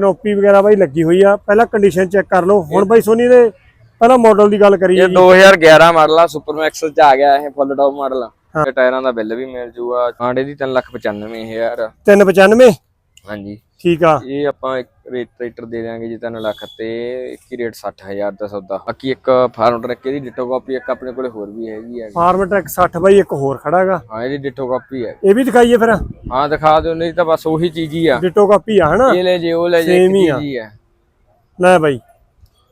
Canopy ਵਗੈਰਾ ਬਾਈ ਲੱਗੀ ਹੋਈ ਆ। ਪਹਿਲਾਂ ਕੰਡੀਸ਼ਨ ਚੈੱਕ ਕਰ ਲਓ। ਹੁਣ ਬਾਈ ਸੋਨੀ ਦੇ ਪਹਿਲਾਂ ਮਾਡਲ ਦੀ ਗੱਲ ਕਰੀਏ। ਇਹ ਜੀ 2011 ਮਾਡਲ ਆ ਸੁਪਰ ਮੈਕਸ ਚ ਆ ਗਿਆ ਇਹ ਫੁੱਲ ਟੌਪ ਮਾਡਲ ਆ। ਤੇ ਟਾਇਰਾਂ ਦਾ ਬਿੱਲ ਵੀ ਮਿਲ ਜੂਗਾ। ਆਂਡੇ ਦੀ 395000 395 ਹਾਂਜੀ। ਠੀਕ ਆ। ਇਹ ਆਪਾਂ ਇੱਕ ਰੇਟ ਟਰੈਕਟਰ ਦੇ ਦਿਆਂਗੇ ਜੀ 3 ਲੱਖ ਤੇ ਇੱਕ ਹੀ ਰੇਟ 60000 ਦਾ ਸੌਦਾ। ਬਾਕੀ ਇੱਕ ਫਾਰਮ ਟਰੱਕ ਇਹਦੀ ਡਿਟੋ ਕਾਪੀ ਇੱਕ ਆਪਣੇ ਕੋਲੇ ਹੋਰ ਵੀ ਹੈਗੀ ਹੈ ਫਾਰਮ ਟਰੈਕ 60 ਬਾਈ ਇੱਕ ਹੋਰ ਖੜਾਗਾ ਹਾਂ ਇਹਦੀ ਡਿਟੋ ਕਾਪੀ ਹੈ ਇਹ ਵੀ ਦਿਖਾਈਏ ਫਿਰ। ਹਾਂ ਦਿਖਾ ਦਿਓ ਨਹੀਂ ਤਾਂ ਬਸ ਉਹੀ ਚੀਜ਼ ਹੀ ਆ। ਡਿਟੋ ਕਾਪੀ ਆ ਹਨਾ? ਇਹ ਲੈ ਜੇ ਉਹ ਲੈ ਜੇ ਇੱਕ ਹੀ ਆ। ਚੀਜ਼ ਹੈ ਲੈ ਬਾਈ।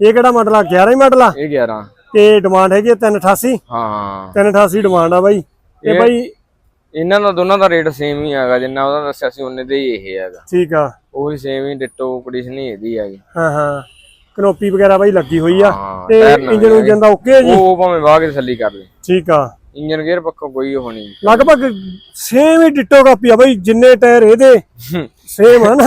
ਇਹ ਕਿਹੜਾ ਮਾਡਲ ਆ? 11 ਹੀ ਮਾਡਲ ਆ? ਇਹ 11 ਤੇ ਡਿਮਾਂਡ ਹੈਗੀ ਆ 388 ਹਾਂ। ਹਾਂ 388 ਡਿਮਾਂਡ ਆ ਬਾਈ। ਇਹ- ਬਾਈ ਇਹਨਾਂ ਦਾ ਦੋਨਾਂ ਦਾ ਰੇਟ ਸੇਮ ਹੀ ਹੈਗਾ ਜਿੰਨਾ ਉਹਦਾ ਦੱਸਿਆ ਸੀ ਉਹਨੇ ਦੇ ਹੀ ਇਹ ਹੈਗਾ। ਠੀਕ ਆ। ਉਹੀ ਸੇਮ ਹੀ ਡਿਟੋ ਕੰਡੀਸ਼ਨ ਹੀ ਇਹਦੀ ਹੈਗੀ। ਹਾਂ ਹਾਂ। ਕਨੋਪੀ ਵਗੈਰਾ ਬਾਈ ਲੱਗੀ ਹੋਈ ਆ। ਹਾਂ, ਤੇ ਟਾਇਰ ਨਵੇਂ ਇੰਜਨ ਉਂਜਨ ਦਾ ਓਕੇ ਜੀ? ਉਹ ਭਾਵੇਂ ਵਾਹ ਕੇ ਤਸੱਲੀ ਕਰ ਲਈ ਠੀਕ ਆ। ਇੰਜਨ ਗੇਅਰ ਪੱਖੋਂ ਕੋਈ ਉਹ ਨਹੀਂ। ਲਗਭਗ ਸੇਮ ਹੀ ਡਿਟੋ ਕਾਪੀ ਆ ਬਾਈ ਜਿੰਨੇ ਟਾਇਰ ਇਹਦੇ ਸੇਮ ਹਨ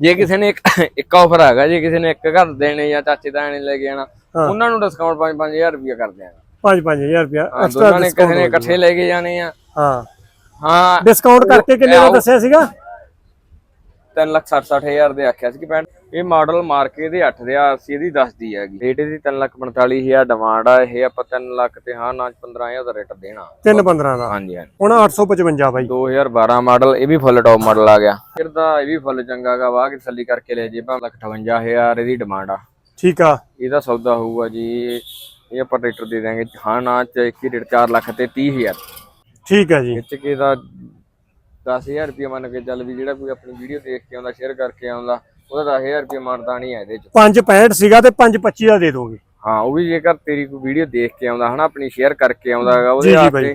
ਜੇ ਕਿਸੇ ਨੇ ਇੱਕ ਇੱਕ ਆਫਰ ਹੈਗਾ ਜੇ ਕਿਸੇ ਨੇ ਇੱਕ ਘਰ ਦੇਣੇ ਜਾਂ ਚਾਚੇ ਤਾਣੇ ਲੈ ਕੇ ਆਣਾ ਹਾਂ। ਉਹਨਾਂ ਨੂੰ ਡਿਸਕਾਊਂਟ 5-5000 ਰੁਪਏ ਕਰ ਦਿਆਂਗੇ। 5-5000 ਰੁਪਿਆ ਐਕਸਟਰਾ ਦੋਨਾਂ ਨੇ ਕਿਸੇ ਨੇ ਇਕੱਠੇ ਲੈ ਕੇ ਜਾਣੇ ਆ। ਹਾਂ। ਹਾਂ। ਡਿਸਕਾਊਂਟ ਕਰਕੇ ਕਿੰਨੇ ਦਾ ਦੱਸਿਆ ਸੀਗਾ? 3 ਲੱਖ 60-60000 ਦੇ ਆਖਿਆ ਸੀ ਕਿ ਪੈਣ ਇਹ ਮਾਡਲ ਮਾਰਕੇ ਦੇ 8 ਦੇ ਆ ਅਸੀਂ ਇਹਦੀ 10 ਦੀ ਹੈਗੀ। ਰੇਟ ਇਹਦੀ 3 ਲੱਖ 45000 ਡਿਮਾਂਡ ਆ ਇਹ ਆਪਾਂ 3 ਲੱਖ ਤੇ ਹਾਂ ਨਾ 15000 ਦਾ ਰੇਟ ਦੇਣਾ। 3-15 ਦਾ? ਹਾਂਜੀ ਹਾਂਜੀ। ਹੁਣ 855 ਬਾਈ। 2012 ਮਾਡਲ ਇਹ ਵੀ ਫੁੱਲ ਟੌਪ ਮਾਡਲ ਆ ਗਿਆ। ਫਿਰ ਦਾ ਇਹ ਵੀ ਫੁੱਲ ਚੰਗਾ ਗਾ ਵਾਹ ਕੇ ਤਸੱਲੀ ਕਰਕੇ ਲੈ ਜੇ ਭਾਵੇਂ ਲੱਖ 58000 ਇਹਦੀ ਡਿਮਾਂਡ ਆ। ਠੀਕ ਆ। ਇਹਦਾ ਸੌਦਾ ਹੋਊਗਾ ਜੀ ਇਹ ਆਪਾਂ ਟਰੈਕਟਰ ਦੇ ਦਾਂਗੇ ਹਾਂ ਨਾ ਚ ਇੱਕ ਹੀ ਰੇਟ 4 ਲੱਖ ਤੇ 30000 ਠੀਕ ਆ ਜੀ। ਵਿੱਚ ਕੇ ਦਾ 10000 ਰੁਪਏ ਮੰਨ ਕੇ ਚੱਲ ਵੀ ਜਿਹੜਾ ਕੋਈ ਆਪਣੀ ਵੀਡੀਓ ਦੇਖ ਕੇ ਆਉਂਦਾ ਸ਼ੇਅਰ ਕਰਕੇ ਆਉਂਦਾ ਉਹਦਾ 10000 ਰੁਪਏ ਮਾਰਦਾ ਨਹੀਂ ਹੈ ਇਹਦੇ ਚ। 565 ਸੀਗਾ ਤੇ 525 ਦਾ ਦੇ ਦੋਗੇ। ਹਾਂ ਉਹ ਵੀ ਜੇਕਰ ਤੇਰੀ ਕੋਈ ਵੀਡੀਓ ਦੇਖ ਕੇ ਆਉਂਦਾ ਹਨਾ ਆਪਣੀ ਸ਼ੇਅਰ ਕਰਕੇ ਆਉਂਦਾ ਹੈਗਾ ਉਹਦੇ ਵਾਸਤੇ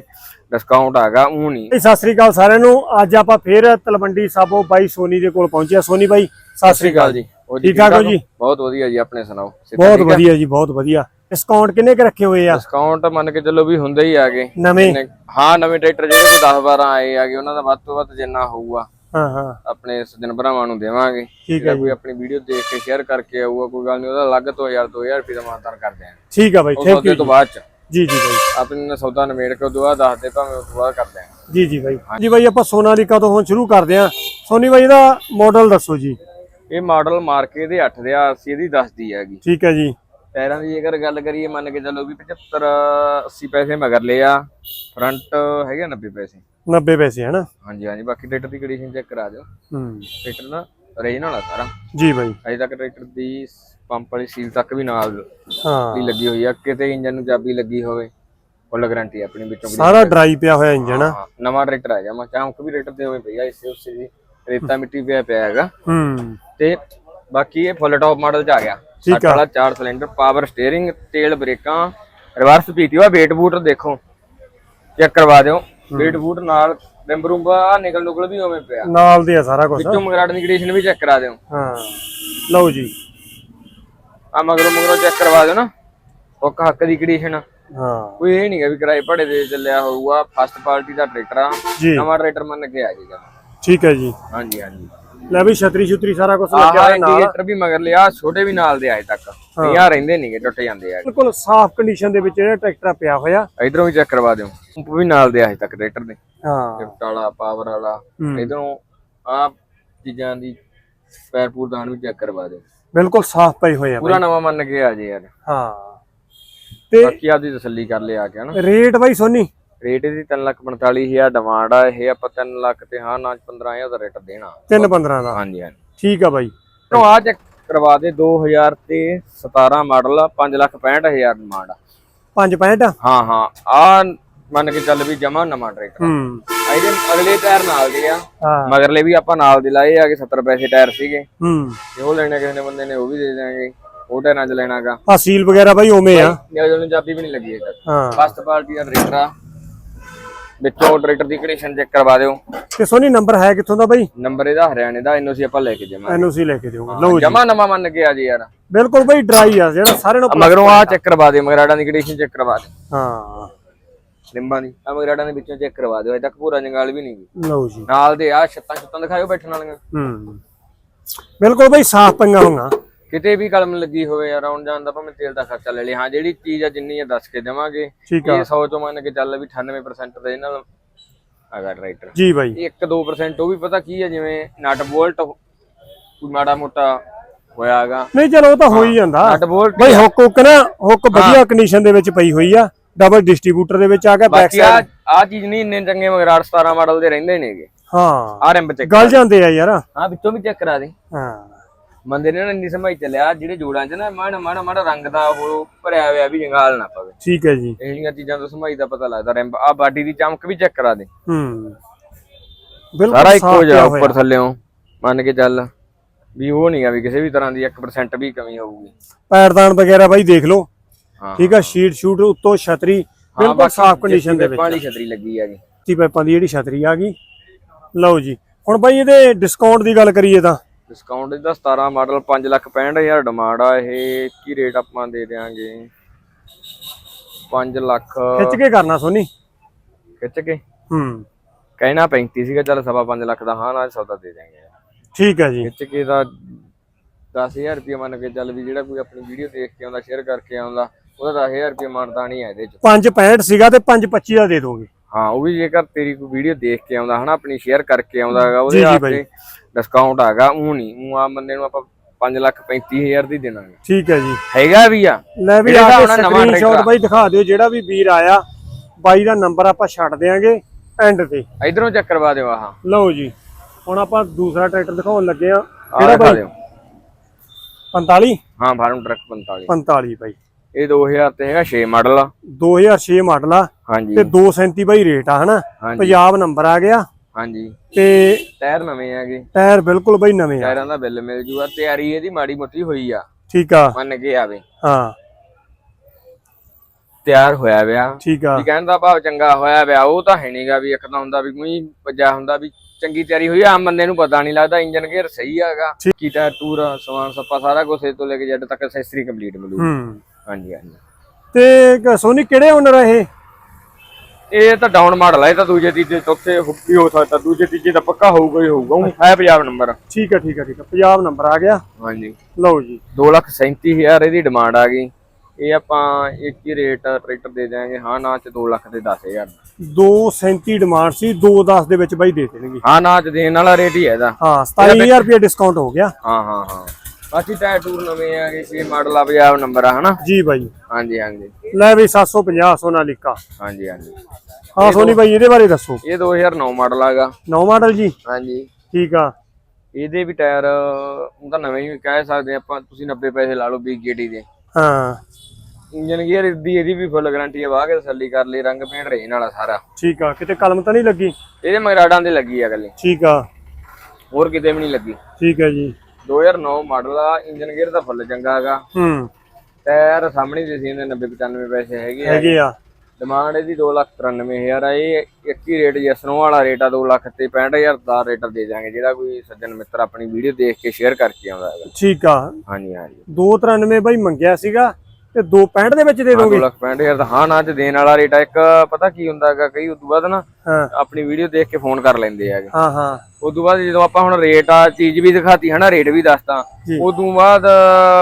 ਡਿਸਕਾਊਂਟ ਹੈਗਾ ਉਹ ਨਹੀਂ। ਸਤਿ ਸ੍ਰੀ ਅਕਾਲ ਸਾਰਿਆਂ ਨੂੰ। ਅੱਜ ਆਪਾਂ ਫੇਰ ਤਲਵੰਡੀ ਸਾਬੋ ਬਾਈ ਸੋਨੀ ਦੇ ਕੋਲ ਪਹੁੰਚਿਆ। ਸੋਨੀ ਬਾਈ ਸਤਿ ਸ੍ਰੀ ਅਕਾਲ ਜੀ। ਠੀਕ ਠਾਕ ਹੋ ਜੀ? ਬਹੁਤ ਵਧੀਆ ਜੀ ਆਪਣੇ ਸੁਣਾਓ। ਬਹੁਤ? ਵਧੀਆ ਜੀ ਬਹੁਤ ਵਧੀਆ। ਡਿਸਕਾਊਂਟ ਕਿੰਨੇ ਕ ਰੱਖੇ ਹੋਏ ਆ? ਡਿਸਕਾਊਂਟ ਮੰਨ ਕੇ ਚੱਲੋ ਵੀ ਹੁੰਦੇ ਹੀ ਆਗੇ ਨਵੇਂ? ਹਾਂ ਨਵੇਂ ਟਰੈਕਟਰ ਜਿਹੜੇ ਕੋਈ 10 12 ਆਏ ਆਗੇ ਉਹਨਾਂ ਦਾ ਵੱਧ ਤੋਂ ਵੱਧ ਜਿੰਨਾ ਹੋਊਗਾ ਹਾਂ ਹਾਂ। ਆਪਣੇ ਸੱਜਣ ਭਰਾਵਾਂ ਨੂੰ ਦੇਵਾਂਗੇ। ਠੀਕ ਹੈ ਕੋਈ ਆਪਣੀ ਵੀਡੀਓ ਦੇਖ ਕੇ ਸ਼ੇਅਰ ਕਰਕੇ ਆਊਗਾ ਕੋਈ ਗੱਲ ਨਹੀਂ ਉਹਦਾ ਅਲੱਗ ਤੋਂ 1000 2000 ਰੁਪਏ ਦਾ ਮਾਨਤਾਨ ਕਰਦੇ ਆਂ ਠੀਕ ਆ ਬਾਈ ਥੈਂਕ ਯੂ ਤੋਂ ਬਾਅਦ ਚ। ਜੀ ਜੀ ਬਾਈ। ਆਪਣੇ ਸੌਦਾ ਨਿਬੇੜ ਕੇ ਉਦੋਂ ਬਾਅਦ ਦੱਸ ਦੇ ਭਾਵੇਂ ਉਸ ਬਾਅਦ ਕਰਦੇ ਆਂ ਜੀ ਜੀ ਬਾਈ। ਜੀ ਬਾਈ ਆਪਾਂ ਸੋਨਾਲੀਕਾ ਤੋਂ ਹੁਣ ਸ਼ੁਰੂ ਕਰਦੇ ਆ ਸੋਨੀ ਬਾਈ ਦਾ ਮਾਡਲ ਦੱਸੋ ਜੀ। ਇਹ ਮਾਡਲ ਮਾਰਕੇ ਦੇ 8 ਦੇ ਆ ਅਸੀਂ ਇਹਦੀ 10 ਦੀ ਹੈਗੀ। ਠੀਕ ਹੈ ਜੀ। ਟਾਇਰਾਂ ਦੀ ਜੇਕਰ ਗੱਲ ਕਰੀਏ ਮੰਨ ਕੇ ਚੱਲੋ ਵੀ 75 80 ਪੈਸੇ ਮਗਰ ਲਿਆ ਫਰੰਟ ਹੈਗੇ 90 ਪੈਸੇ। 90 ਪੈਸੇ ਹੈ ਨਾ ਹਾਂਜੀ ਹਾਂਜੀ ਬਾਕੀ ਟਰੈਕਟਰ ਦੀ ਕੰਡੀਸ਼ਨ ਚੈੱਕ ਕਰਾ ਦਿਓ। ਹੂੰ। ਟਰੈਕਟਰ ਨਾ ਓਰੀਜਨਲ ਆ ਸਾਰਾ। ਜੀ ਬਾਈ। ਅਜੇ ਤੱਕ ਟਰੈਕਟਰ ਦੀ ਪੰਪ ਵਾਲੀ ਸੀਲ ਤੱਕ ਵੀ ਨਾਲ ਦੀ ਹਾਂ ਲੱਗੀ ਹੋਈ ਆ। ਕਿਤੇ ਇੰਜਨ ਨੂੰ ਚਾਬੀ ਲੱਗੀ ਹੋਵੇ ਫੁੱਲ ਗਾਰੰਟੀ ਆਪਣੀ ਵਿੱਚੋਂ ਸਾਰਾ ਡਰਾਈ ਪਿਆ ਹੋਇਆ ਇੰਜਨ ਹਾਂ, ਨਵਾਂ ਟਰੈਕਟਰ ਆ ਜਾਮਾ ਚਾਹਕ ਵੀ ਟਰੈਕਟਰ ਤੇ ਹੋਵੇ ਭਈਆ ਇਸੇ ਉਸੇ ਦੀ ਰੇਤਾ ਮਿੱਟੀ ਪਿਆ ਪਿਆ ਹੈਗਾ। ਹੂੰ। ਤੇ ਬਾਕੀ ਇਹ ਫੁੱਲ ਟੌਪ ਮਾਡਲ ਚ ਆ ਗਿਆ। ਠੀਕ ਸੱਤ ਵਾਲਾ 4 ਸਿਲੰਡਰ ਪਾਵਰ ਸਟੀਅਰਿੰਗ ਤੇਲ ਬ੍ਰੇਕਾਂ ਰਿਵਰਸ ਪੀਟੀਓ ਵੇਟ ਬੂਟ ਦੇਖੋ। ਚੈੱਕ ਕਰਵਾ ਦਿਓ। ਵੇਟ ਬੂਟ ਨਾਲ ਰਿੰਬਰੂੰਬਾ ਆ ਨਿਕਲ ਨੁਕਲ ਵੀ ਹੋਵੇ ਪਿਆ। ਨਾਲ ਦੇ ਆ ਸਾਰਾ ਕੁਝ ਵਿੱਚੋਂ ਮਗਰਾਟ ਦੀ ਕੰਡੀਸ਼ਨ ਵੀ ਚੈੱਕ ਕਰਾ ਦਿਓ। ਹਾਂ। ਲਓ ਜੀ। ਆ ਮਗਰੋਂ ਮਗਰੋਂ ਚੈੱਕ ਕਰਵਾ ਦਿਓ ਨਾ। ਹੁੱਕ ਹੱਕ ਦੀ ਕੰਡੀਸ਼ਨ ਹਾਂ। ਕੋਈ ਇਹ ਨਹੀਂਗਾ ਵੀ ਕਿਰਾਏ ਭਾੜੇ ਦੇ ਚੱਲਿਆ ਹੋਊਗਾ ਫਸਟ ਪਾਰਟੀ ਦਾ ਟਰੈਕਟਰ ਆ। ਨਵਾਂ ਟਰੈਕਟਰ ਮੰਨ ਕੇ ਆ ਜਾਏਗਾ। ਠੀਕ ਹੈ ਜੀ। ਹਾਂਜੀ ਹਾਂਜੀ। ਲੈ ਵੀ ਛਤਰੀ ਛੁਤਰੀ ਸਾਰਾ ਕੁਝ ਲੱਗਿਆ ਆਹ ਹੋਇਆ ਨਾਲ। ਇੰਡੀਕੇਟਰ ਵੀ ਮਗਰ ਲਿਆ ਛੋਟੇ ਵੀ ਨਾਲ ਦੇ ਆਏ ਤੱਕ। ਪੰਜਾਹ ਰਹਿੰਦੇ ਨਹੀਂਗੇ ਟੁੱਟ ਜਾਂਦੇ ਆ। ਬਿਲਕੁਲ ਸਾਫ਼ ਕੰਡੀਸ਼ਨ ਦੇ ਵਿੱਚ ਜਿਹੜਾ ਟਰੈਕਟਰ ਪਿਆ ਹੋਇਆ। ਇਧਰੋਂ ਵੀ ਚੈੱਕ ਕਰਵਾ ਦਿਓ। ਪੰਪ ਵੀ ਨਾਲ ਦੇ ਆਏ ਤੱਕ ਟਰੈਕਟਰ ਦੇ। ਹਾਂ। ਲਿਫਟ ਵਾਲਾ ਪਾਵਰ ਵਾਲਾ। ਹੂੰ। ਇਧਰੋਂ ਆ ਚੀਜ਼ਾਂ ਦੀ ਪੈਰ ਪੂਰ ਦਾਨ ਵੀ ਚੈੱਕ ਕਰਵਾ ਦਿਓ। ਬਿਲਕੁਲ ਸਾਫ਼ ਪਏ ਹੋਏ ਆ ਪੂਰਾ ਨਵਾਂ ਮੰਨ ਕੇ ਆ ਜੇ ਯਾਰ। ਹਾਂ। ਤੇ ਬਾਕੀ ਆਪਦੀ ਤਸੱਲੀ ਕਰ ਲਿਆ ਕੇ ਹਨਾ। ਰੇਟ ਬਾਈ ਸੋਨੀ। ਰੇਟ ਇਹਦੀ 345000 ਡਿਮਾਂਡ ਆ ਇਹ ਆਪਾਂ 3 ਲੱਖ ਤੇ ਹਾਂ ਨਾ 15000 ਦਾ ਰੇਟ ਦੇਣਾ। 315 ਦਾ? ਹਾਂਜੀ ਹਾਂਜੀ। ਠੀਕ ਆ ਬਾਈ। ਤੋਂ ਆ ਚੈੱਕ ਕਰਵਾ ਦੇ 2000 ਤੇ 17 ਮਾਡਲ 5 ਲੱਖ 65000 ਡਿਮਾਂਡ ਆ। 565 ਹਾਂ ਹਾਂ। ਆ ਮੰਨ ਕੇ ਚੱਲ ਵੀ ਜਮਾ ਨਵਾਂ ਟਰੈਕਟਰ ਹੂੰ। ਇਹਦੇ ਅਗਲੇ ਟਾਇਰ ਨਾਲ ਦੇ ਆ। ਮਗਰਲੇ ਵੀ ਆਪਾਂ ਨਾਲ ਦੇ ਲਾਏ ਆ ਕਿ 70 ਪੈਸੇ ਟਾਇਰ ਸੀਗੇ। ਹੂੰ। ਤੇ ਉਹ ਲੈਣੇ ਕਿਸੇ ਨੇ ਬੰਦੇ ਨੇ ਉਹ ਵੀ ਦੇ ਦਾਂਗੇ ਉਹ ਟਾਇਰਾਂ 'ਚ ਲੈਣਾਗਾ। ਆ ਸੀਲ ਵਗੈਰਾ ਬਾਈ ਉਵੇਂ ਆ। ਨਿਆਜਲ ਨੂੰ ਚਾਬੀ ਵੀ ਨਹੀਂ ਲੱਗੀ ਅਜੇ ਤੱਕ। ਹਾਂ। ਫਸਟ ਪਾਰਟੀ ਦਾ ਟਰੈਕਟਰ ਆ। ਵਿੱਚੋਂ ਟਰੈਕਟਰ ਦੀ ਕੰਡੀਸ਼ਨ ਚੈੱਕ ਕਰਵਾ ਦਿਓ? ਤੇ ਸੋਨੀ ਨੰਬਰ ਹੈ ਕਿੱਥੋਂ ਦਾ ਬਾਈ? ਨੰਬਰ ਇਹਦਾ ਹਰਿਆਣੇ ਦਾ ਐਨਓਸੀ ਆਪਾਂ ਲੈ ਕੇ ਜਾਵਾਂਗੇ। ਐਨਓਸੀ ਲੈ ਕੇ ਦਿਓਗੇ ਲਓ ਜੀ। ਜਮਾ ਨਵਾਂ ਮੰਨ ਕੇ ਆ ਜੀ ਯਾਰ। ਬਿਲਕੁਲ ਬਾਈ ਡਰਾਈ ਆ ਜਿਹੜਾ ਸਾਰਿਆਂ ਨੂੰ ਮਗਰੋਂ ਆ ਚੈੱਕ ਕਰਵਾ ਦਿਓ ਮਗਰਾੜਾਂ ਦੀ ਕੰਡੀਸ਼ਨ ਚੈੱਕ ਕਰਵਾ ਦਿਓ। ਹਾਂ। ਲਿੰਬਾਂ ਦੀ। ਆ ਮਗਰਾੜਾਂ ਦੇ ਵਿੱਚੋਂ ਚੈੱਕ ਕਰਵਾ ਦਿਓ ਅਜੇ ਤੱਕ ਪੂਰਾ ਜੰਗਾਲ ਵੀ ਨਹੀਂ ਲਓ ਜੀ। ਨਾਲ ਦੇ ਆ ਛੱਤਾਂ ਛੱਤਾਂ ਦਿਖਾਇਓ ਬੈਠਣ ਵਾਲੀਆਂ। ਹੂੰ। ਬਿਲਕੁਲ ਬਾਈ ਸਾਫ਼ ਪਈਆਂ ਹੋਈਆਂ। ਕਿਤੇ ਵੀ ਕਲਮ ਲੱਗੀ ਹੋਵੇ ਯਾਰ ਆਉਣ ਜਾਣ ਦਾ ਭਾਵੇਂ ਤੇਲ ਦਾ ਖਰਚਾ ਲੈ ਲਈ ਹਾਂ ਜਿਹੜੀ ਚੀਜ਼ ਆ ਜਿੰਨੀ ਆ ਦੱਸ ਕੇ ਦੇਵਾਂਗੇ। ਠੀਕ ਆ। ਇਹ 100 ਚੋਂ ਮੰਨ ਕੇ ਚੱਲ ਵੀ 98% ਦੇ ਨਾਲ ਹੈਗਾ ਟਰੈਕਟਰ ਜੀ ਬਾਈ। 1-2% ਉਹ ਵੀ ਪਤਾ ਕੀ ਹੈ ਜਿਵੇਂ ਨਟ ਬੋਲਟ ਕੋਈ ਮਾੜਾ ਮੋਟਾ ਹੋਇਆਗਾ ਨਹੀਂ ਚਲੋ ਉਹ ਤਾਂ ਹੋ ਹੀ ਜਾਂਦਾ। ਨਟ ਬੋਲਟ ਬਈ ਹੁੱਕ ਹੁੱਕ ਨਾ ਹੁੱਕ ਵਧੀਆ ਕੰਡੀਸ਼ਨ ਦੇ ਵਿੱਚ ਪਈ ਹੋਈ ਆ। ਡਬਲ ਡਿਸਟ੍ਰੀਬਿਊਟਰ ਦੇ ਵਿੱਚ ਆ ਗਿਆ ਬੈਕ ਬਾਕੀ ਆ ਆ ਚੀਜ਼ ਨਹੀਂ ਇੰਨੇ ਚੰਗੇ ਮਗਰਾੜ 17 ਮਾਡਲ ਦੇ ਰਹਿੰਦੇ ਨੇਗੇ। ਹਾਂ। ਆ ਰਿੰਬ ਚੈੱਕ ਗਲ ਜਾਂਦੇ ਆ ਯਾਰ। ਹਾਂ ਵਿੱਚੋਂ ਵੀ ਚੈੱਕ ਕਰਾ ਦੇ। ਹਾਂ। ਬੰਦੇ ਨੇ ਨਾ ਇੰਨੀ ਸਮਾਈ ਚੱਲਿਆ ਜਿਹੜੇ ਜੋੜਾਂ 'ਚ ਨਾ ਮਾੜਾ ਮਾੜਾ ਮਾੜਾ ਰੰਗ ਦਾ ਉਹ ਭਰਿਆ ਹੋਇਆ ਵੀ ਜੰਗਾਲ ਨਾ ਪਵੇ। ਠੀਕ ਹੈ ਜੀ। ਇਹ ਜਿਹੀਆਂ ਚੀਜ਼ਾਂ ਤੋਂ ਸਮਾਈ ਦਾ ਪਤਾ ਲੱਗਦਾ ਰਿੰਬ ਆ ਬਾਡੀ ਦੀ ਚਮਕ ਵੀ ਚੈੱਕ ਕਰਾ ਦੇ। ਹੂੰ। ਬਿਲਕੁਲ ਸਾਰਾ ਇੱਕੋ ਜਿਹਾ। ਉੱਪਰ ਥੱਲੇੋਂ ਮੰਨ ਕੇ ਚੱਲ ਵੀ ਉਹ ਨਹੀਂਗਾ ਵੀ ਕਿਸੇ ਵੀ ਤਰ੍ਹਾਂ ਦੀ 1% ਵੀ ਕਮੀ ਹੋਊਗੀ। ਪੈਰਦਾਨ ਵਗੈਰਾ ਬਾਈ ਦੇਖ ਲਓ। ਠੀਕ ਆ ਸ਼ੀਟ ਸ਼ੂਟ ਉੱਤੋਂ ਛਤਰੀ ਬਿਲਕੁਲ ਸਾਫ਼ ਕੰਡੀਸ਼ਨ ਦੇ ਵਿੱਚ ਪਾਣੀ ਛਤਰੀ ਲੱਗੀ ਹੈਗੀ। ਤੀ ਪਾਈਪਾਂ ਦੀ ਜਿਹੜੀ ਛਤਰੀ ਆ ਗਈ। ਲਓ ਜੀ। ਹੁਣ ਬਾਈ ਇਹਦੇ ਡਿਸਕਾਊਂਟ ਦੀ ਗੱਲ ਕਰੀਏ ਤਾਂ। ਡਿਸਕਾਊਂਟ ਇਹਦਾ 17 ਮਾਡਲ 565000 ਡਿਮਾਂਡ ਆ ਇਹ ਕੀ ਰੇਟ ਆਪਾਂ ਦੇ ਦੇਾਂਗੇ 5 ਲੱਖ ਖਿੱਚ ਕੇ ਕਰਨਾ ਸੋਨੀ। ਖਿੱਚ ਕੇ? ਹੂੰ। ਕਹਿਣਾ 35 ਸੀਗਾ ਚੱਲ ਸਵਾ 5 ਲੱਖ ਦਾ ਹਾਂ ਨਾਲ ਸੌਦਾ ਦੇ ਦਿਆਂਗੇ। ਠੀਕ ਹੈ ਜੀ। ਖਿੱਚ ਕੇ ਦਾ 10000 ਰੁਪਏ ਮੰਨ ਕੇ ਚੱਲ ਵੀ ਜਿਹੜਾ ਕੋਈ ਆਪਣੀ ਵੀਡੀਓ ਦੇਖ ਕੇ ਆਉਂਦਾ ਸ਼ੇਅਰ ਕਰਕੇ ਆਉਂਦਾ ਉਹਦਾ 10000 ਰੁਪਏ ਮਾਨਤਾ ਨਹੀਂ ਹੈ ਇਹਦੇ ਚ। 565 ਸੀਗਾ ਤੇ 525 ਦਾ ਦੇ ਦੋਗੇ। ਹਾਂ ਉਹ ਵੀ ਜੇਕਰ ਤੇਰੀ ਕੋਈ ਵੀਡੀਓ ਦੇਖ ਕੇ ਆਉਂਦਾ ਹਨਾ ਆਪਣੀ ਸ਼ੇਅਰ ਕਰਕੇ ਆਉਂਦਾ ਹੈਗਾ ਉਹਦੇ ਵਾਸਤੇ ਡਿਸਕਾਊਂਟ ਹੈਗਾ ਉਹ ਨਹੀਂ ਉਹ ਆ ਬੰਦੇ ਨੂੰ ਆਪਾਂ 5 ਲੱਖ 35000 ਦੀ ਦੇਣਾਗੇ। ਠੀਕ ਹੈ ਜੀ। ਹੈਗਾ ਵੀ ਆ? ਲੈ ਵੀ ਆ ਸਕਰੀਨਸ਼ਾਟ। ਬਾਈ ਦਿਖਾ ਦਿਓ ਜਿਹੜਾ ਵੀ ਵੀਰ ਆਇਆ ਬਾਈ ਦਾ ਨੰਬਰ ਆਪਾਂ ਛੱਡ ਦੇਾਂਗੇ ਐਂਡ ਤੇ। ਇਧਰੋਂ ਚੱਕ ਕਰਵਾ ਦਿਓ ਆਹ। ਲਓ ਜੀ ਹੁਣ ਆਪਾਂ ਦੂਸਰਾ ਟਰੈਕਟਰ ਦਿਖਾਉਣ ਲੱਗੇ ਆ ਕਿਹੜਾ ਬਾਈ? ਦਿਓ। 45 ਹਾਂ ਫਾਰਮ ਟਰੱਕ 45 45 ਬਾਈ। ਇਹ 2000 ਤੇ ਹੈਗਾ 6 ਮਾਡਲ ਆ। 2006 ਮਾਡਲ ਆ। ਹਾਂਜੀ। ਤੇ 237 ਬਾਈ ਰੇਟ ਆ ਹਨਾ? ਪੰਜਾਬ ਨੰਬਰ ਆ ਗਿਆ। ਹਾਂਜੀ। ਤੇ ਟਾਇਰ ਨਵੇਂ ਆਗੇ ਟਾਇਰ ਬਿਲਕੁਲ ਬਾਈ ਨਵੇਂ ਆ। ਟਾਇਰਾਂ ਦਾ ਬਿੱਲ ਮਿਲ ਜੂਗਾ। ਤਿਆਰੀ ਇਹਦੀ ਮਾੜੀ ਮੋਟੀ ਹੋਈ ਆ। ਠੀਕ ਆ। ਮੰਨ ਕੇ ਆਵੇ। ਹਾਂ। ਤਿਆਰ ਹੋਇਆ ਵਿਆ। ਠੀਕ ਆ। ਕਹਿਣ ਦਾ ਭਾਵ ਚੰਗਾ ਹੋਇਆ ਵਿਆ। ਉਹ ਤਾਂ ਹੈ ਨਹੀਂਗਾ ਵੀ ਇੱਕ ਤਾਂ ਹੁੰਦਾ ਵੀ ਕੋਈ ਵੱਜਾ ਹੁੰਦਾ ਵੀ ਚੰਗੀ ਤਿਆਰੀ ਹੋਈ ਆ, ਆਮ ਬੰਦੇ ਨੂੰ ਪਤਾ ਨਹੀਂ ਲੱਗਦਾ ਇੰਜਨ ਗੇਅਰ ਸਹੀ ਹੈਗਾ। ਕੀ ਟਾਇਰ ਟੂਰ ਸਮਾਨ ਸੱਪਾ ਸਾਰਾ ਕੁਝ ਇਹ ਤੋਂ ਲੈ ਕੇ ਜੱਡ ਤੱਕ ਅਸੈਸਰੀ ਕੰਪਲੀਟ ਮਿਲੂਗੀ। ਹੂੰ। ਹਾਂਜੀ ਹਾਂਜੀ। ਤੇ ਕ- ਸੋਨੀ ਕਿਹੜੇ ਓਨਰ ਆ ਇਹ? ਇਹ ਤਾਂ ਡਾਊਨ ਮਾਡਲ ਹੈ ਇਹ ਤਾਂ ਦੂਜੇ ਤੀਜੇ ਚੌਥੇ ਹੁੱਪੀ ਹੋ ਸਕਦਾ ਦੂਜੇ ਤੀਜੇ ਦਾ ਪੱਕਾ ਹੋਊਗਾ ਹੀ ਹੋਊਗਾ ਉਹ ਹੈ ਪੰਜਾਬ ਨੰਬਰ ਠੀਕ ਆ ਠੀਕ ਆ ਠੀਕ ਆ। ਪੰਜਾਬ ਨੰਬਰ ਆ ਗਿਆ। ਹਾਂਜੀ। ਲਓ ਜੀ। 237000 ਇਹਦੀ ਡਿਮਾਂਡ ਆ ਗਈ। ਇਹ ਆਪਾਂ ਇੱਕ ਹੀ ਰੇਟ ਟਰੈਕਟਰ ਦੇ ਦਿਆਂਗੇ ਹਾਂ ਨਾ ਚ 2 ਲੱਖ ਦੇ 10000 237 ਡਿਮਾਂਡ ਸੀ 210 ਦੇ ਵਿੱਚ ਬਾਈ ਦੇ ਦੇਣਗੇ। ਹਾਂ ਨਾ ਚ ਦੇਣ ਵਾਲਾ ਰੇਟ ਹੀ ਹੈ ਇਹਦਾ। ਹਾਂ 27000 ਰੁਪਏ ਡਿਸਕਾਊਂਟ ਹੋ ਗਿਆ। ਹਾਂ ਹਾਂ ਹਾਂ। ਬਾਕੀ ਟਾਇਰ ਟੂਰ ਨਵੇਂ ਆ ਗਏ ਸੀ ਮਾਡਲ ਆ ਪੰਜਾਬ ਨੰਬਰ ਆ ਹਨਾ? ਜੀ ਬਾਈ। ਹਾਂਜੀ ਹਾਂਜੀ। ਲੈ ਬਈ 750 ਸੋਨਾਲੀਕਾ। ਹਾਂਜੀ ਹਾਂਜੀ। ਹਾਂ ਸੋਨੀ ਬਾਈ ਇਹਦੇ ਬਾਰੇ ਦੱਸੋ। ਇਹ 2009 ਮਾਡਲ ਆਗਾ। ਨੌ ਮਾਡਲ ਜੀ? ਹਾਂਜੀ। ਠੀਕ ਆ। ਇਹਦੇ ਵੀ ਟਾਇਰ ਉਹ ਤਾਂ ਨਵੇਂ ਹੀ ਕਹਿ ਸਕਦੇ ਆਪਾਂ ਤੁਸੀਂ 90 ਪੈਸੇ ਲਾ ਲਓ BKT ਦੇ। ਹਾਂ। ਇੰਜਨ ਗੇਅਰ ਦੀ ਇਹਦੀ ਵੀ ਫੁੱਲ ਗਾਰੰਟੀ ਆ ਕੇ ਤਸੱਲੀ ਕਰ ਲਈ ਰੰਗ ਪੇਂਟ ਰਹਿਣ ਵਾਲਾ ਸਾਰਾ। ਠੀਕ ਆ ਕਿਤੇ ਕਲਮ ਤਾਂ ਨਹੀਂ ਲੱਗੀ? ਇਹਦੇ ਮਗਰਾੜਾਂ ਦੇ ਲੱਗੀ ਆ ਗੱਲੇ ਠੀਕ ਆ। ਹੋਰ ਕਿਤੇ ਵੀ ਨਹੀਂ ਲੱਗੀ। ਠੀਕ ਹੈ ਜੀ। 2009 ਮਾਡਲ ਆ ਇੰਜਨ ਗੇਅਰ ਦਾ ਫੁੱਲ ਚੰਗਾ ਹੈਗਾ। ਹੂੰ। ਟਾਇਰ ਸਾਹਮਣੇ ਦੇ ਸੀ ਇਹਦੇ 90 95 ਪੈਸੇ ਹੈਗੇ ਆ। ਹੈਗੇ ਆ। ਡਿਮਾਂਡ ਇਹਦੀ 293000 ਆ ਇਹ ਇੱਕ ਹੀ ਰੇਟ ਜਸਨੋ ਵਾਲਾ ਰੇਟ ਆ 2 ਲੱਖ ਤੇ 65000 ਦਾ ਰੇਟ ਦੇ ਦਾਂਗੇ ਜਿਹੜਾ ਕੋਈ ਸੱਜਣ ਮਿੱਤਰ ਆਪਣੀ ਵੀਡੀਓ ਦੇਖ ਕੇ ਸ਼ੇਅਰ ਕਰਕੇ ਆਉਂਦਾ ਹੈਗਾ। ਠੀਕ ਆ। ਹਾਂਜੀ ਹਾਂਜੀ। 293 ਬਾਈ ਮੰਗਿਆ ਸੀਗਾ ਤੇ 265 ਦੇ ਵਿੱਚ ਦੇ ਦੋਗੇ? ਦੋ ਲੱਖ 65000 ਦਾ। ਹਾਂ ਨਾ ਚ ਦੇਣ ਵਾਲਾ ਰੇਟ ਆ। ਇੱਕ ਪਤਾ ਕੀ ਹੁੰਦਾ ਹੈਗਾ ਕਈ ਉਦੋਂ ਬਾਅਦ ਨਾ ਆਪਣੀ ਵੀਡੀਓ ਦੇਖ ਕੇ ਫੋਨ ਕਰ ਲੈਂਦੇ ਹੈਗੇ। ਹਾਂ ਹਾਂ। ਉਦੋਂ ਬਾਅਦ ਜਦੋਂ ਆਪਾਂ ਹੁਣ ਰੇਟ ਆ ਚੀਜ਼ ਵੀ ਦਿਖਾਤੀ ਹਨਾ ਰੇਟ ਵੀ ਦੱਸਤਾ। ਉਦੋਂ ਬਾਅਦ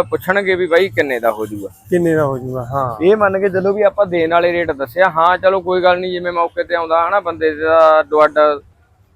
ਪੁੱਛਣਗੇ ਵੀ ਬਾਈ ਕਿੰਨੇ ਦਾ ਹੋ ਜਾਊਗਾ। ਕਿੰਨੇ ਦਾ ਹੋ ਜੂਗਾ ਹਾਂ। ਇਹ ਮੰਨ ਕੇ ਜਦੋਂ ਵੀ ਆਪਾਂ ਦੇਣ ਵਾਲੇ ਰੇਟ ਦੱਸਿਆ। ਹਾਂ ਚਲੋ ਕੋਈ ਗੱਲ ਨਹੀਂ ਜਿਵੇਂ ਮੌਕੇ ਤੇ ਆਉਂਦਾ ਹਨਾ ਬੰਦੇ ਦਾ ਦੁਆਡ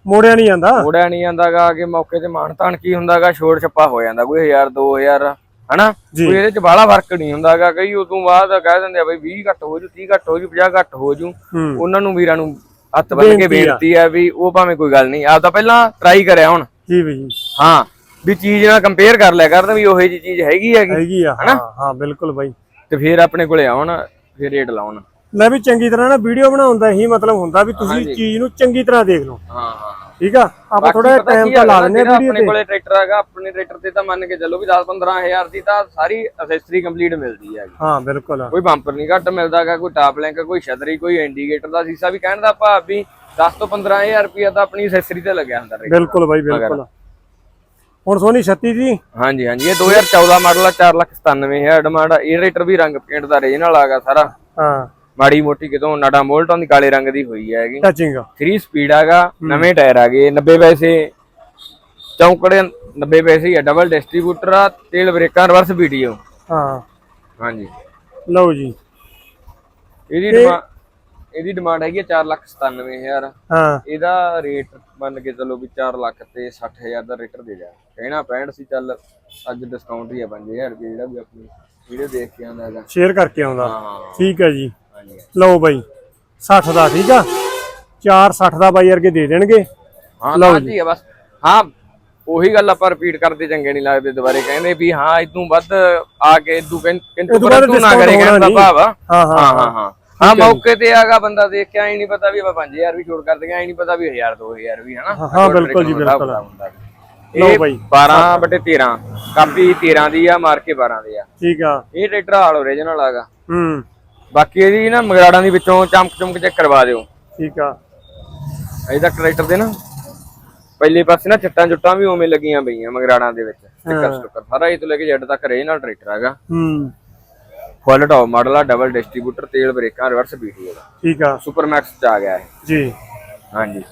ਮੋੜਿਆ ਨਹੀਂ ਜਾਂਦਾ। ਮੋੜਿਆ ਨਹੀਂ ਜਾਂਦਾਗਾ ਕਿ ਮੌਕੇ ਤੇ ਮਾਣ ਤਾਣ ਕੀ ਹੁੰਦਾਗਾ ਛੋੜ ਛੱਪਾ ਹੋ ਜਾਂਦਾ। ਕੋਈ 1000 2000 ਹਨਾ। ਕੋਈ ਇਹਦੇ ਚ ਬਾਹਲਾ ਫ਼ਰਕ ਨਹੀਂ ਹੁੰਦਾਗਾ। ਕਈ ਉਦੋਂ ਬਾਅਦ ਕਹਿ ਦਿੰਦੇ ਆ ਬਈ 20 ਘੱਟ ਹੋ ਜੂ 30 ਘੱਟ ਹੋ ਜੂ 50 ਘੱਟ ਹੋ ਜੂ। ਹੂੰ। ਉਹਨਾਂ ਨੂੰ ਵੀਰਾਂ ਨੂੰ ਹੱਥ ਬੰਨ ਕੇ ਬੇਨਤੀ ਆ। ਵੀ ਉਹ ਭਾਵੇਂ ਕੋਈ ਗੱਲ ਨਹੀਂ ਆਪ ਤਾਂ ਪਹਿਲਾਂ ਟਰਾਈ ਕਰਿਆ ਹੁਣ। ਜੀ ਬਈ ਹਾਂ ਵੀ ਚੀਜ਼ ਨਾਲ ਕੰਪੇਅਰ ਕਰ ਲਿਆ ਕਰਨ ਵੀ ਉਹੇ ਜੀ ਚੀਜ਼ ਹੈਗੀ ਹੈਗੀ ਹੈਗੀ ਆ। ਹਾਂ ਹਾਂ ਬਿਲਕੁਲ ਬਾਈ। ਤੇ ਫਿਰ ਆਪਣੇ ਕੋਲੇ ਆਉਣ ਫਿਰ ਰੇਟ ਲਾਉਣ। ਲੈ ਵੀ ਚੰਗੀ ਤਰ੍ਹਾਂ ਨਾ ਵੀਡੀਓ ਬਣਾਉਣ ਦਾ ਇਹੀ ਮਤਲਬ ਹੁੰਦਾ ਵੀ ਤੁਸੀਂ ਚੀਜ਼ ਨੂੰ ਚੰਗੀ ਤਰ੍ਹਾਂ ਦੇਖ ਲਓ। ਹਾਂ ਹਾਂ। ਠੀਕ ਆ? ਆਪਾਂ ਥੋੜਾ ਟਾਈਮ ਤਾਂ ਲਾ ਆ ਜਿਹੜਾ ਵੀਡੀਓ ਆਪਣੇ ਤੇ। ਕੋਲੇ ਟਰੈਕਟਰ ਹੈਗਾ ਆਪਣੇ ਟਰੈਕਟਰ ਤੇ ਤਾਂ ਮੰਨ ਕੇ ਚੱਲੋ ਵੀ 10 15000 ਦੀ ਤਾਂ ਸਾਰੀ ਅਸੈਸਰੀ ਕੰਪਲੀਟ ਮਿਲਦੀ ਹੈਗੀ। ਹਾਂ ਬਿਲਕੁਲ। ਕੋਈ ਬੰਪਰ ਨਹੀਂ ਘੱਟ ਮਿਲਦਾਗਾ ਕੋਈ ਟਾਪ ਲਿੰਕ ਕੋਈ ਛਤਰੀ ਕੋਈ ਇੰਡੀਕੇਟਰ ਦਾ ਸੀਸਾ ਵੀ ਕਹਿਣ ਦਾ ਭਾਵ ਵੀ 10 ਤੋਂ 15000 ਰੁਪਇਆ ਤਾਂ ਆਪਣੀ ਅਸੈਸਰੀ ਤੇ ਲੱਗਿਆ ਹੁੰਦਾ ਬਿਲਕੁਲ ਬਾਈ ਬਿਲਕੁਲ। ਹੁਣ ਸੋਨੀ 36 ਦੀ? ਹਾਂਜੀ ਹਾਂਜੀ ਇਹ 2014 ਮਾਡਲ ਆ 497000 ਡਿਮਾਂਡ ਇਹ ਟਰੈਕਟਰ ਵੀ ਰੰਗ ਪੇਂਟ ਦਾ ਰੇਜ ਨਾਲ ਆਗਾ ਸਾਰਾ। ਹਾਂ। ਮਾੜੀ ਮੋਟੀ ਕਿਤੋਂ ਨਾਡਾ ਮੋਲਟਨ ਦੀ ਕਾਲੇ ਰੰਗ ਦੀ ਹੋਈ ਹੈਗੀ। ਟੱਚਿੰਗ 3 ਸਪੀਡ ਆਗਾ ਨਵੇਂ ਟਾਇਰ ਆ ਗਏ 90 ਪੈਸੇ ਚੌਂਕੜੇ 90 ਪੈਸੇ ਹੀ ਆ ਡਬਲ ਡਿਸਟ੍ਰੀਬਿਊਟਰ ਆ ਤੇਲ ਬ੍ਰੇਕਾਂ ਰਿਵਰਸ ਵੀਡੀਓ ਹਾਂ। ਹਾਂਜੀ। ਲਓ ਜੀ। ਇਹਦੀ ਡਿਮਾਂਡ ਇਹਦੀ ਡਿਮਾਂਡ ਹੈਗੀ 497000 ਹਾਂ। ਇਹਦਾ ਰੇਟ ਮੰਨ ਕੇ ਚੱਲੋ ਵੀ 4 ਲੱਖ ਤੇ 60000 ਦਾ ਰੇਟਰ ਦੇ ਜਾ ਕਹਿਣਾ 65 ਸੀ ਚੱਲ ਅੱਜ ਡਿਸਕਾਊਂਟ ਹੀ ਆ 5000 ਰੁਪਏ ਜਿਹੜਾ ਵੀ ਆਪਣੀ ਵੀਡੀਓ ਦੇਖ ਕੇ ਆਉਂਦਾ ਹੈਗਾ। ਸ਼ੇਅਰ ਕਰਕੇ ਆਉਂਦਾ। ਠੀਕ ਹੈ ਜੀ। ਲਓ ਬਾਈ 60 ਦਾ ਠੀਕ ਆ। 460 ਦਾ ਬਾਈ ਵਰਗੇ ਦੇ ਦੇਣਗੇ। ਹਾਂ ਲਓ ਜੀ। ਆ ਬਸ। ਹਾਂ ਉਹੀ ਗੱਲ ਆਪਾਂ ਰਿਪੀਟ ਕਰਦੇ ਚੰਗੇ ਨਹੀਂ ਲੱਗਦੇ ਦੁਬਾਰੇ। ਕਹਿੰਦੇ ਵੀ ਹਾਂ ਇਦੋਂ ਵੱਧ ਆ ਕੇ ਇਦੋਂ ਕਿੰਤੂ ਪਰੰਤੂ ਨਾ discount ਕਰੇ ਹੋਣਾ ਕਹਿਣ ਦਾ ਨਹੀਂ। ਭਾਵ ਆ। ਹਾਂ ਹਾਂ ਹਾਂ ਹਾਂ। ਮੌਕੇ ਤੇ ਆਗਾ ਬੰਦਾ ਦੇਖ ਕੇ ਆਈ ਨਹੀਂ ਪਤਾ ਵੀ ਆਪਾਂ 5000 ਵੀ ਛੋੜ ਕਰ ਆਈ ਨਹੀਂ ਪਤਾ ਵੀ 1000 2000 ਵੀ ਹਨਾ। ਹਾਂ, ਬਿਲਕੁਲ ਜੀ, ਬਿਲਕੁਲ। ਲਓ ਬਾਈ। 12 ਬਟੇ 13 ਕਾਪੀ 13 ਦੀ ਆ ਮਾਰ ਕੇ 12 ਦੀ ਆ। ਠੀਕ ਆ। ਇਹ ਟਰੈਕਟਰ ਹਾਲ ਓਰੀਜਨਲ ਆਗਾ। ਹੂੰ। ਬਾਕੀ ਇਹਦੀ ਨਾ ਮਗਰਾੜਾਂ ਦੀ ਵਿੱਚੋਂ ਚਮਕ ਚਮਕ ਚੈੱਕ ਕਰਵਾ ਦਿਓ। ਠੀਕ ਆ। ਤੱਕ ਟਰੈਕਟਰ ਦੇ ਨਾ ਪਹਿਲੇ ਪਾਸੇ ਨਾ ਚੱਟਾਂ ਚੁੱਟਾਂ ਵੀ ਉਵੇਂ ਲੱਗੀਆਂ ਪਈਆਂ ਮਗਰਾੜਾਂ ਦੇ ਵਿੱਚ ਸਟicker ਸਾਰਾ ਇਹ ਤੋਂ ਲੈ ਕੇ ਜੱਡ ਤੱਕ ਰੇ ਨਾਲ ਟਰੈਕਟਰ ਹੈਗਾ। ਹੂੰ। ਫੁੱਲ ਟੌਪ ਮਾਡਲ ਆ ਡਬਲ ਡਿਸਟ੍ਰੀਬਿਊਟਰ ਤੇਲ ਬ੍ਰੇਕਾਂ ਰਿਵਰਸ ਬੀਟੀ ਦਾ। ਠੀਕ ਆ। ਸੁਪਰ ਮੈਕਸ ਚ ਆ ਗਿਆ ਇਹ। ਜੀ। ਹਾਂਜੀ।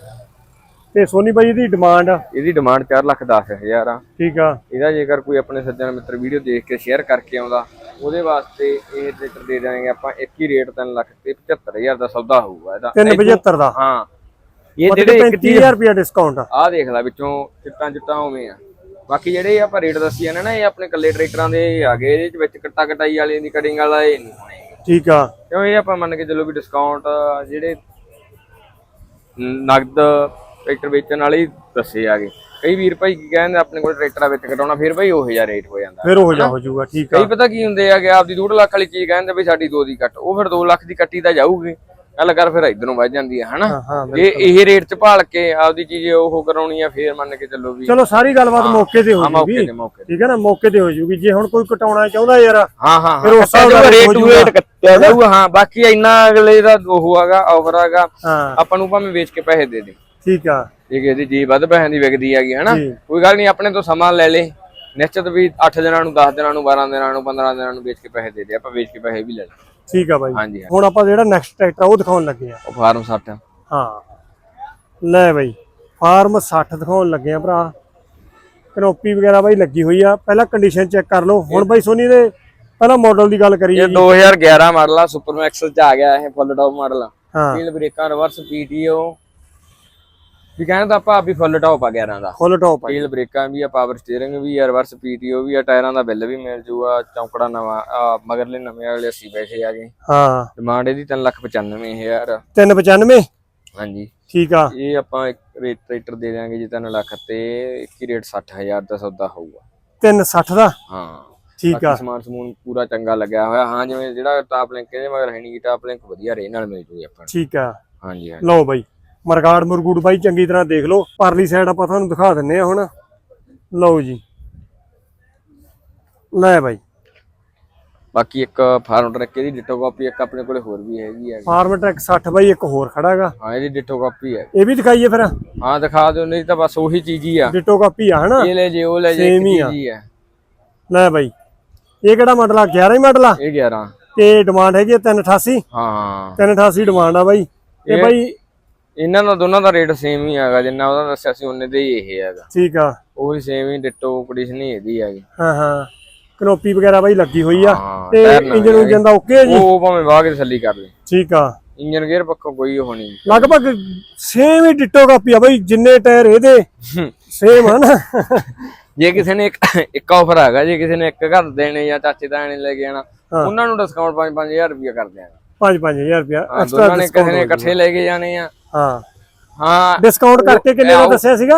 ਤੇ ਸੋਨੀ ਬਾਈ ਦੀ ਡਿਮਾਂਡ ਇਹਦੀ ਡਿਮਾਂਡ 4 ਲੱਖ 10 ਹਜ਼ਾਰ ਆ। ਠੀਕ ਆ। ਇਹਦਾ ਜੇਕਰ ਕੋਈ ਆਪਣੇ ਸੱਜਣ ਮਿੱਤਰ ਵੀਡੀਓ ਦੇਖ ਕੇ ਸ਼ੇਅਰ ਕਰਕੇ ਆਉਂਦਾ ਉਹਦੇ ਵਾਸਤੇ ਇਹ ਟਰੈਕਟਰ ਦੇ ਦੇਣਗੇ ਆਪਾਂ ਇੱਕ ਹੀ ਰੇਟ 3 ਲੱਖ ਤੇ 75000 ਦਾ ਸੌਦਾ ਹੋਊਗਾ ਇਹਦਾ। 375 ਦਾ? ਹਾਂ। ਇਹ ਜਿਹੜੇ ਇੱਕ ਚੀਜ਼ 35000 ਰੁਪਿਆ ਡਿਸਕਾਊਂਟ ਆ। ਦੇਖ ਲੈ ਵਿੱਚੋਂ ਚਿੱਟਾਂ ਚਿੱਟਾਂ ਉਵੇਂ ਆ। ਬਾਕੀ ਜਿਹੜੇ ਆਪਾਂ ਰੇਟ ਦੱਸੀ ਜਾਂਦੇ ਨਾ ਇਹ ਆਪਣੇ ਕੱਲੇ ਟਰੈਕਟਰਾਂ ਦੇ ਆ ਗਏ ਇਹਦੇ ਵਿੱਚ ਕੱਟਾ ਕਟਾਈ ਵਾਲੇ ਦੀ ਕਟਿੰਗ ਵਾਲਾ ਇਹ ਨਹੀਂ ਹੋਣੇ ਠੀਕ ਆ। ਕਿਉਂ ਇਹ ਆਪਾਂ ਮੰਨ ਕੇ ਚੱਲੋ ਵੀ ਡਿਸਕਾਊਂਟ ਜਿਹੜੇ ਨਗਦ ਟਰੈਕਟਰ ਵੇਚਣ ਵਾਲੇ ਦੱਸੇ ਆਗੇ ਕਈ ਵੀਰ ਭਾਈ ਕੀ ਕਹਿੰਦੇ ਆਪਣੇ ਕੋਲ ਟਰੈਕਟਰਾਂ ਵਿੱਚ ਕਟਾਉਣਾ ਫਿਰ ਭਾਈ ਉਹੋ ਜਿਹਾ ਰੇਟ ਹੋ ਜਾਂਦਾ। ਫਿਰ ਉਹ ਜਾ ਹੋ ਜਾਊਗਾ ਠੀਕ ਆ। ਕਈ ਪਤਾ ਕੀ ਹੁੰਦੇ ਆ ਕਿ ਆਪਦੀ 2 ਲੱਖ ਵਾਲੀ ਚੀਜ਼ ਕਹਿੰਦੇ ਵੀ ਸਾਡੀ 2 ਦੀ ਕੱਟ ਉਹ ਫਿਰ 2 ਲੱਖ ਦੀ ਕੱਟੀ ਤਾਂ ਜਾਊਗੀ। ਗੱਲ ਕਰ ਫਿਰ ਇਧਰੋਂ ਵੱਜ ਜਾਂਦੀ ਹੈ ਹਨਾ ਜੇ ਇਹ ਰੇਟ ਚ ਭਾਲ ਕੇ ਆਪਦੀ ਚੀਜ਼ ਉਹ ਕਰਾਉਣੀ ਆ ਫੇਰ ਮੰਨ ਕੇ ਚੱਲੋ ਵੀ ਚਲੋ ਸਾਰੀ ਗੱਲਬਾਤ ਮੌਕੇ ਤੇ ਹੋ ਜੂਗੀ। ਠੀਕ ਹੈ ਨਾ ਮੌਕੇ ਤੇ ਹੋ ਜੂਗੀ। ਜੇ ਹੁਣ ਕੋਈ ਕਟਾਉਣਾ ਚਾਹੁੰਦਾ ਯਾਰ ਹਾਂ ਹਾਂ ਫਿਰ ਉਸ ਨਾਲ ਰੇਟ। ਰੇਟ ਕੱਟਿਆ ਜਾਊਗਾ ਹਾਂ ਬਾਕੀ ਇੰਨਾ ਅਗਲੇ ਦਾ ਉਹ ਹੈਗਾ ਆਫਰ ਹੈਗਾ ਆਪਾਂ ਨੂੰ ਭਾਵੇਂ ਵੇਚ ਕੇ ਪੈਸੇ ਦੇ ਦੇ। ਠੀਕ ਆ। ਕਿਸੇ ਦੀ ਜੀ ਵੱਧ ਪੈਸਿਆਂ ਦੀ ਵਿਕਦੀ ਹੈਗੀ ਹਨਾ। ਕੋਈ ਗੱਲ ਨਹੀਂ ਆਪਣੇ ਤੋਂ ਸਮਾਂ ਲੈ ਲੇ। ਨਿਸ਼ਚਿਤ ਵੀ 8 ਦਿਨਾਂ ਨੂੰ 10 ਦਿਨਾਂ ਨੂੰ 12 ਦਿਨਾਂ ਨੂੰ 15 ਦਿਨਾਂ ਨੂੰ ਵੇਚ ਕੇ ਪੈਸੇ ਦੇ ਦੇ ਆਪਾਂ ਵੇਚ ਕੇ ਪੈਸੇ ਵੀ ਲੈ ਲਏ ਠੀਕ ਆ ਬਾਈ। ਹਾਂਜੀ ਹਾਂ। ਹੁਣ ਆਪਾਂ ਜਿਹੜਾ ਨੈਕਸਟ ਟਰੈਕਟਰ ਉਹ ਦਿਖਾਉਣ ਲੱਗੇ ਆ। ਉਹ ਫਾਰਮ 60 ਹਾਂ। ਲੈ ਬਾਈ ਫਾਰਮ 60 ਦਿਖਾਉਣ ਲੱਗੇ ਆ ਭਰਾ। ਕਨੋਪੀ ਵਗੈਰਾ ਬਾਈ ਲੱਗੀ ਹੋਈ ਆ। ਪਹਿਲਾਂ ਕੰਡੀਸ਼ਨ ਚੈੱਕ ਕਰ ਲਓ। ਹੁਣ ਬਾਈ ਸੋਨੀ ਦੇ ਪਹਿਲਾਂ ਮਾਡਲ ਦੀ ਗੱਲ ਕਰੀਏ। ਇਹ 2011 ਮਾਡਲ ਆ ਸੁਪਰ ਮੈਕਸ ਚ ਆ ਗਿਆ ਇਹ ਫੁੱਲ ਟੌਪ ਮਾਡਲ ਆ। ਹਾਂ। ਵੀਲ ਬ੍ਰੇਕਾਂ ਰਿਵਰਸ ਪੀਟੀਓ ਵੀ ਕਹਿੰਦਾ ਤਾਂ ਆਪਾਂ ਵੀ ਫੁੱਲ ਟੌਪ ਆ 11 ਦਾ। ਫੁੱਲ ਟੌਪ ਆ ਵੀਲ ਬ੍ਰੇਕਾਂ ਵੀ ਆ ਪਾਵਰ ਸਟੀਅਰਿੰਗ ਵੀ ਆ ਰਿਵਰਸ ਪੀਟੀਓ ਵੀ ਆ ਟਾਇਰਾਂ ਦਾ ਬਿੱਲ ਵੀ ਮਿਲ ਜੂਗਾ ਚੌਂਕੜਾ ਨਵਾਂ ਮਗਰਲੇ ਨਵੇਂ ਵਾਲੇ 80 ਪੈਸੇ ਆ ਗਏ ਹਾਂ। ਡਿਮਾਂਡ ਇਹਦੀ 395000 395 ਹਾਂਜੀ। ਠੀਕ ਆ। ਇਹ ਆਪਾਂ ਇੱਕ ਰੇਟ ਟਰੈਕਟਰ ਦੇ ਦਿਆਂਗੇ ਜੀ 3 ਲੱਖ ਤੇ ਇੱਕ ਹੀ ਰੇਟ 60000 ਦਾ ਸੌਦਾ ਹੋਊਗਾ। 360 ਦਾ? ਹਾਂ। ਠੀਕ ਆ। ਸਮਾਨ ਸਮੂਨ ਪੂਰਾ ਚੰਗਾ ਲੱਗਿਆ ਹੋਇਆ। ਹਾਂ ਜਿਵੇਂ ਜਿਹੜਾ ਟਾਪ ਲਿੰਕ ਇਹਦੇ ਮਗਰ ਹੈ ਨਹੀਂ ਟਾਪ ਲਿੰਕ ਵਧੀਆ ਰੇ ਨਾਲ ਮਿਲ ਜੂਗੀ ਆਪਾਂ। ਠੀਕ ਆ। ਹਾਂਜੀ। ਲਓ ਬਾਈ। ਮਰਗਾੜ ਮੁਰਗੂੜ ਬਾਈ ਚੰਗੀ ਤਰ੍ਹਾਂ ਦੇਖ ਲਓ। ਪਰਲੀ ਸਾਈਡ ਆਪਾਂ ਤੁਹਾਨੂੰ ਦਿਖਾ ਦਿੰਨੇ ਆ ਹੁਣ। ਲਓ ਜੀ। ਲੈ ਬਾਈ। ਬਾਕੀ ਇੱਕ ਫਾਰਮ ਟਰੱਕ ਇਹਦੀ ਡਿਟੋ ਕਾਪੀ ਇੱਕ ਆਪਣੇ ਕੋਲੇ ਹੋਰ ਵੀ ਹੈਗੀ ਹੈ ਫਾਰਮ ਟਰੈਕ 60 ਬਾਈ ਇੱਕ ਹੋਰ ਖੜਾਗਾ ਹਾਂ ਇਹਦੀ ਡਿਟੋ ਕਾਪੀ ਹੈ ਇਹ ਵੀ ਦਿਖਾਈਏ ਫਿਰ। ਹਾਂ ਦਿਖਾ ਦਿਓ ਨਹੀਂ ਤਾਂ ਬਸ ਉਹੀ ਚੀਜ਼ ਹੀ ਆ। ਡਿਟੋ ਕਾਪੀ ਆ ਹਨਾ? ਇਹ ਲੈ ਜੇ ਉਹ ਲੈ ਜੇ ਇੱਕ ਹੀ ਆ। ਚੀਜ਼ ਹੀ ਹੈ ਲੈ ਬਾਈ। ਇਹ ਕਿਹੜਾ ਮਾਡਲ ਆ? 11 ਹੀ ਮਾਡਲ ਆ? ਇਹ 11 ਤੇ ਡਿਮਾਂਡ ਹੈਗੀ ਆ 388 ਹਾਂ। ਹਾਂ 388 ਡਿਮਾਂਡ ਆ ਬਾਈ। ਇਹ- ਬਾਈ ਇਹਨਾਂ ਦਾ ਦੋਨਾਂ ਦਾ ਰੇਟ ਸੇਮ ਹੀ ਹੈਗਾ ਜਿੰਨਾ ਉਹਦਾ ਦੱਸਿਆ ਸੀ ਉਹਨੇ ਦੇ ਹੀ ਇਹ ਹੈਗਾ। ਠੀਕ ਆ। ਉਹੀ ਸੇਮ ਹੀ ਡਿਟੋ ਕੰਡੀਸ਼ਨ ਹੀ ਇਹਦੀ ਹੈਗੀ। ਹਾਂ ਹਾਂ। ਕਨੋਪੀ ਵਗੈਰਾ ਬਾਈ ਲੱਗੀ ਹੋਈ ਆ। ਹਾਂ, ਤੇ ਟਾਇਰ ਨਵੇਂ ਇੰਜਨ ਉਂਜਨ ਦਾ ਓਕੇ ਹੈ ਜੀ? ਉਹ ਭਾਵੇਂ ਵਾਹ ਕੇ ਤਸੱਲੀ ਕਰ ਲੈ। ਠੀਕ ਆ। ਇੰਜਨ ਗੇਅਰ ਪੱਖੋਂ ਕੋਈ ਉਹ ਨਹੀਂ। ਲਗਭਗ ਸੇਮ ਹੀ ਡਿਟੋ ਕਾਪੀ ਆ ਬਾਈ ਜਿੰਨੇ ਟਾਇਰ ਇਹਦੇ ਸੇਮ ਆ ਨਾ। ਜੇ ਕਿਸੇ ਨੇ ਇੱਕ ਇੱਕ ਆਫਰ ਹੈਗਾ ਜੇ ਕਿਸੇ ਨੇ ਇੱਕ ਘਰ ਦੇਣੇ ਜਾਂ ਚਾਚੇ ਤਾਏ ਨੇ ਲੈ ਕੇ ਆਣਾ। ਉਹਨਾਂ ਨੂੰ ਡਿਸਕਾਊਂਟ 5-5000 ਰੁਪਏ ਕਰ ਦਿਆਂਗੇ 5-5000 ਰੁਪਿਆ ਐਕਸਟਰਾ ਦੋਨਾਂ ਨੇ ਕਿਸੇ ਨੇ ਇਕੱਠੇ ਲੈ ਕੇ ਜਾਣੇ ਆ। ਹਾਂ। ਹਾਂ। ਡਿਸਕਾਊਂਟ ਕਰਕੇ ਕਿੰਨੇ ਦਾ ਦੱਸਿਆ ਸੀਗਾ?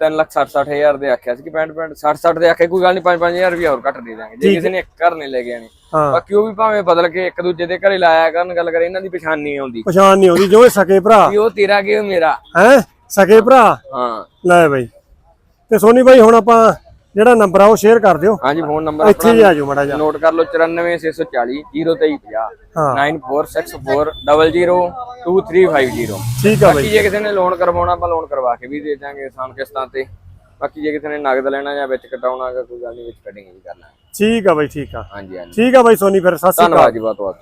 3 ਲੱਖ 60-60000 ਦੇ ਆਖਿਆ ਸੀ ਕਿ 65 60-60 ਦੇ ਆਖੇ ਕੋਈ ਗੱਲ ਨਹੀਂ 5-5000 ਰੁਪਏ ਹੋਰ ਘੱਟ ਦੇ ਦਾਂਗੇ ਜੇ ਕਿਸੇ ਨੇ ਘਰ ਨੇ ਲੈ ਕੇ ਆਣੇ ਬਾਕੀ ਉਹ ਵੀ ਭਾਵੇਂ ਬਦਲ ਕੇ ਇੱਕ ਦੂਜੇ ਦੇ ਘਰੇ ਲਾਇਆ ਕਰਨ ਗੱਲ ਕਰੇ ਇਹਨਾਂ ਦੀ ਪਛਾਣ ਨਹੀਂ ਆਉਂਦੀ। ਪਛਾਣ ਨਹੀਂ ਆਉਂਦੀ ਜਿਵੇਂ ਸਕੇ ਭਰਾ। ਵੀ ਉਹ ਤੇਰਾ ਕਿ ਉਹ ਮੇਰਾ? ਹੈ? ਸਕੇ ਭਰਾ? ਹਾਂ। ਲੈ ਬਾਈ। ਤੇ ਸੋਨੀ ਬਾਈ ਹੁਣ ਆਪਾਂ ਜਿਹੜਾ ਨੰਬਰ ਆ ਉਹ ਸ਼ੇਅਰ ਕਰ ਦਿਓ। ਹਾਂਜੀ ਫੋਨ ਨੰਬਰ ਇੱਥੇ ਹੀ ਆ ਜਾਓ ਮੜਾ ਜਾ ਨੋਟ ਕਰ ਲਓ 94640 0350 ਹਾਂ। 9464002350 ਠੀਕ ਆ ਬਾਈ ਬਾਕੀ ਜੇ ਕਿਸੇ ਨੇ ਲੋਨ ਕਰਵਾਉਣਾ ਆਪਾਂ ਲੋਨ ਕਰਵਾ ਕੇ ਵੀ ਦੇ ਦਾਂਗੇ ਆਸਾਨ ਕਿਸ਼ਤਾਂ ਤੇ। ਬਾਕੀ ਜੇ ਕਿਸੇ ਨੇ ਨਗਦ ਲੈਣਾ ਜਾਂ ਵਿੱਚ ਕਟਾਉਣਾ ਕੋਈ ਗੱਲ ਨਹੀਂ ਵਿੱਚ ਕਟਿੰਗ ਵੀ ਕਰਨਾ। ਠੀਕ ਆ ਬਾਈ ਠੀਕ ਆ। ਹਾਂਜੀ ਹਾਂਜੀ। ਠੀਕ ਆ ਬਾਈ ਸੋਨੀ ਫਿਰ ਸਤਿ ਸ਼੍ਰੀ ਅਕਾਲ। ਧੰਨਵਾਦ ਜੀ ਬਹੁਤ ਬਹੁਤ